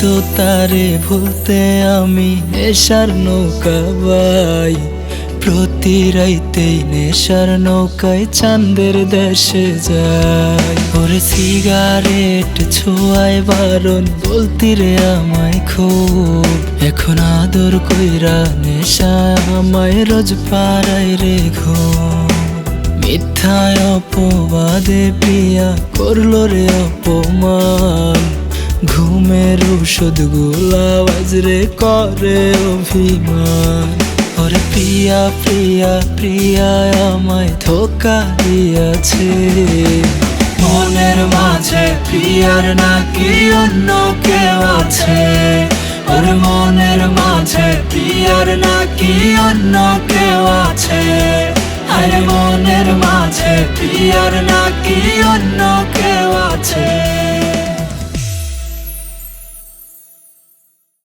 তো তারে ভুলতে আমি নেশার নৌকা বাই। প্রতি রাইতেই নেশার নৌকায় চাঁদের দেশে যাই। ওরে সিগারেট ছোঁয়ায় বারণ, বলতি রে আমায় খুব। এখন আদর কইরা নেশা আমায় রোজ পাড়ায় রে ঘুম। মিথ্যায় অপবাদে প্রিয়া করল রে অপমান। ঘুমের ওষুধগুলা বাজরে করে অভিমান। ওরে প্রিয়া প্রিয়া প্রিয়া, আমায় ধোকা দিয়াছে। মনের মাঝে প্রিয়ার নাকি অন্য কেউ আছে? ওর মনের মাঝে প্রিয়ার নাকি অন্য কেউ আছে? আর মনের মাঝে প্রিয়ার নাকি অন্য কেউ